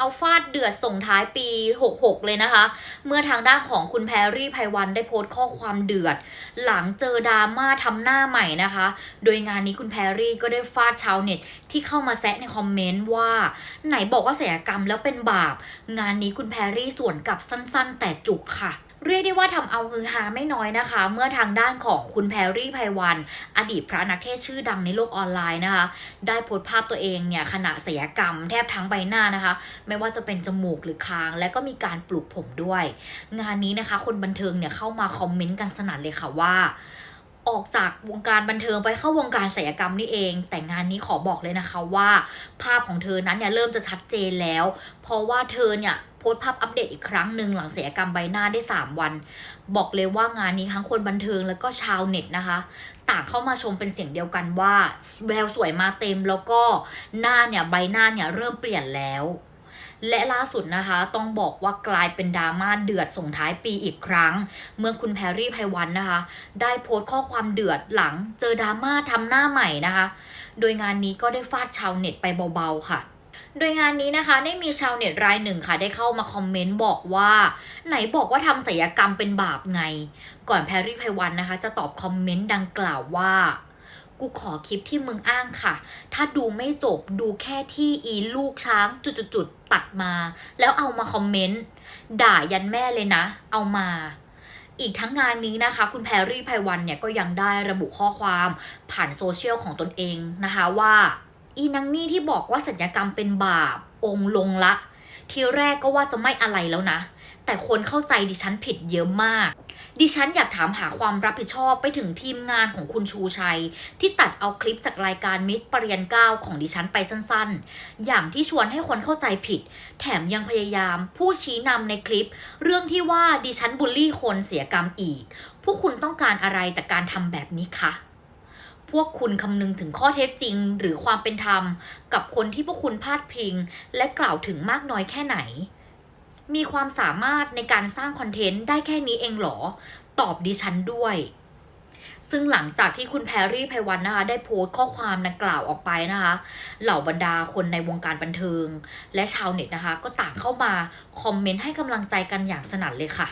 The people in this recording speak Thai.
เอาฟาดเดือดส่งท้ายปี 66 เลยนะคะ เมื่อทางด้านของคุณแพรรี่ไพวันได้โพสต์ข้อความเดือด หลังเจอดราม่าทำหน้าใหม่นะคะ โดยงานนี้คุณแพรรี่ก็ได้ฟาดชาวเน็ตที่เข้ามาแซะในคอมเมนต์ว่า ไหนบอกว่าศัลยกรรมแล้วเป็นบาป งานนี้คุณแพรรี่ส่วนกับสั้น ๆ แต่จุกค่ะ เรียกได้ว่าทำเอาฮือฮาไม่น้อยนะคะ เมื่อทางด้านของคุณแพรรี่ไพวัน อดีตพระนักเทศชื่อดังในโลกออนไลน์นะคะ ได้โพสต์ภาพตัวเองเนี่ยขณะศัลยกรรมแทบทั้งใบหน้านะคะ ไม่ว่าจะเป็นจมูกหรือคาง และก็มีการปลูกผมด้วย งานนี้นะคะ คนบันเทิงเนี่ยเข้ามาคอมเมนต์กันสนั่นเลยค่ะว่า ออกจากวงการบันเทิงไปเข้าวงการศัลยกรรมนี่เอง แต่งานนี้ขอบอกเลยนะคะว่า ภาพของเธอนั้นเนี่ยเริ่มจะชัดเจนแล้ว เพราะว่าเธอเนี่ยโพสต์ภาพอัปเดตอีกครั้งหนึ่งหลังศัลยกรรมใบหน้าได้ 3 วัน บอกเลยว่างานนี้ทั้งคนบันเทิงแล้วก็ชาวเน็ตนะคะ ต่างเข้ามาชมเป็นเสียงเดียวกันว่า แววสวยมาเต็มแล้วก็หน้าเนี่ยใบหน้าเนี่ยเริ่มเปลี่ยนแล้ว และล่าสุดนะคะ ต้องบอกว่ากลายเป็นดราม่าเดือดส่งท้ายปีอีกครั้ง เมื่อคุณแพรรี่ไพวันนะคะ ได้โพสต์ข้อความเดือดหลังเจอดราม่าทำหน้าใหม่นะคะ โดยงานนี้ก็ได้ฟาดชาวเน็ตไปเบาๆค่ะโดยงานนี้นะคะได้มีชาวเน็ตรายหนึ่งค่ะ ได้เข้ามาคอมเมนต์บอกว่า ไหนบอกว่าทำศัลยกรรมเป็นบาปไง ก่อนแพรรี่ไพวันนะคะ จะตอบคอมเมนต์ดังกล่าวว่า กูขอคลิปที่มึงอ้างค่ะ ถ้าดูไม่จบดูแค่ที่อีลูกช้างจุดๆตัดมา แล้วเอามาคอมเมนต์ด่ายันแม่เลยนะ เอามาอีกทั้งงานนี้นะคะ คุณแพรรี่ไพวันเนี่ยก็ยังได้ระบุข้อความผ่านโซเชียลของตนเองนะคะว่า อีนังนี่ที่บอกว่าสัญญกรรมเป็นบาป องลงละ ทีแรกก็ว่าจะไม่อะไรแล้วนะ แต่คนเข้าใจดิฉันผิดเยอะมาก ดิฉันอยากถามหาความรับผิดชอบไปถึงทีมงานของคุณชูชัย ที่ตัดเอาคลิปจากรายการมิตรปรริญญาเก้าของดิฉันไปสั้นๆ อย่างที่ชวนให้คนเข้าใจผิด แถมยังพยายามผู้ชี้นำในคลิป เรื่องที่ว่าดิฉันบูลลี่คนเสียกรรมอีก พวกคุณต้องการอะไรจากการทำแบบนี้คะพวกคุณคำนึงถึงข้อเท็จจริง หรือความเป็นธรรม กับคนที่พวกคุณพาดพิง และกล่าวถึงมากน้อยแค่ไหน มีความสามารถในการสร้างคอนเทนต์ได้แค่นี้เองเหรอ ตอบดิฉันด้วย ซึ่งหลังจากที่คุณแพรรี่ไพวันนะคะได้โพสต์ข้อความดังกล่าวออกไปนะคะ เหล่าบรรดาคนในวงการบันเทิง และชาวเน็ตนะคะ ก็ต่างเข้ามาคอมเมนต์ให้กำลังใจกันอย่างสนั่นเลยค่ะ